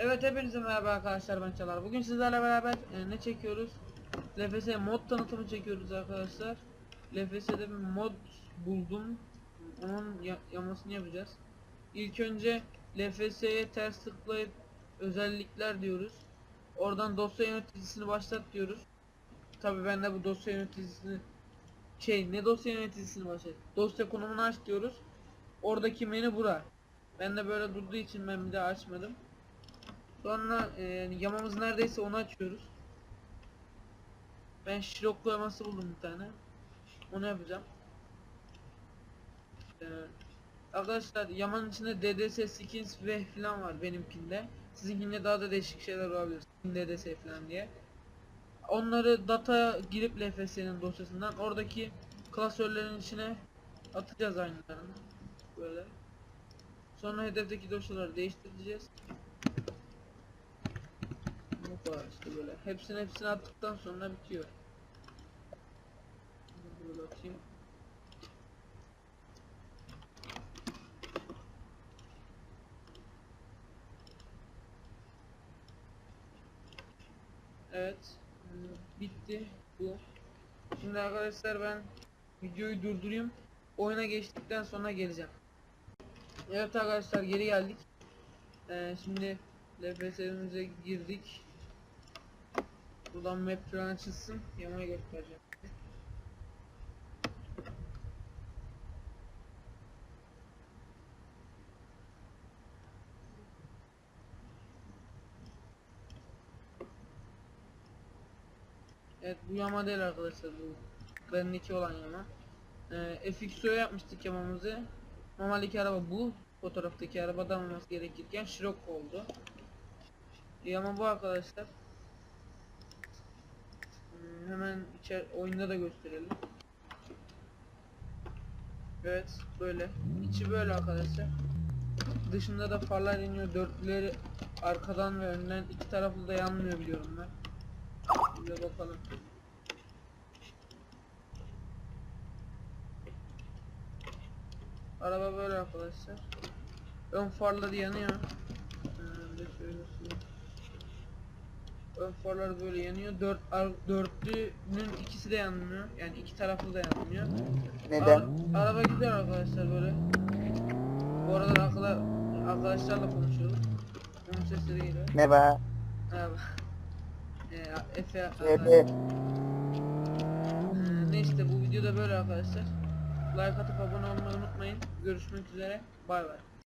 Evet hepinize merhaba arkadaşlar ben Çalar. Bugün sizlerle beraber e, ne çekiyoruz? LFS mod tanıtımı çekiyoruz arkadaşlar. LFS'de bir mod buldum. Onun ya- yamasını yapacağız. İlk önce LFS'ye ters tıklayıp özellikler diyoruz. Oradan dosya yöneticisini başlat diyoruz. Tabi ben de bu dosya yöneticisini şey ne dosya yöneticisini başlat. Dosya konumunu aç diyoruz. Oradaki menü bura. Ben de böyle durduğu için ben bir daha açmadım. Sonra e, yamamız neredeyse onu açıyoruz. Ben şiroklu yaması buldum bir tane. Onu yapacağım. Ee, arkadaşlar yamanın içinde DDS skins ve falan var benimkinde. Sizinkinde daha da değişik şeyler olabilir. DDS falan diye. Onları data girip LFS'nin dosyasından oradaki klasörlerin içine atacağız aynılarını. Böyle. Sonra hedefteki dosyaları değiştireceğiz. Kadar işte böyle. Hepsini hepsini attıktan sonra bitiyor. Böyle atayım. Evet. Bitti bu. Şimdi arkadaşlar ben videoyu durdurayım. Oyuna geçtikten sonra geleceğim. Evet arkadaşlar geri geldik. Ee, şimdi LPS'imize girdik. Buradan map falan açılsın. Yamayı göstereceğim. Evet bu yama değil arkadaşlar bu. Bendeki olan yama. Ee, FXO yapmıştık yamamızı. Normaldeki araba bu. Fotoğraftaki arabadan olması gerekirken Scirocco oldu. Yama bu arkadaşlar. Hmm, hemen içer oyunda da gösterelim. Evet böyle. İçi böyle arkadaşlar. Dışında da farlar iniyor. Dörtlüleri arkadan ve önden iki taraflı da yanmıyor biliyorum ben. De bakalım. Araba böyle arkadaşlar. Ön farları yanıyor. Ee, bir de şöyle göstereyim. Ön farlar böyle yanıyor. Dört, ar- dörtlünün ikisi de yanmıyor. Yani iki taraflı da yanmıyor. Neden? Ara- araba güzel arkadaşlar böyle. Bu arada arkada arkadaşlarla konuşuyoruz. Onun sesleri geliyor. Merhaba. Merhaba. Ee, Efe CB. Ee, ne işte bu videoda böyle arkadaşlar. Like atıp abone olmayı unutmayın. Görüşmek üzere. Bay bay.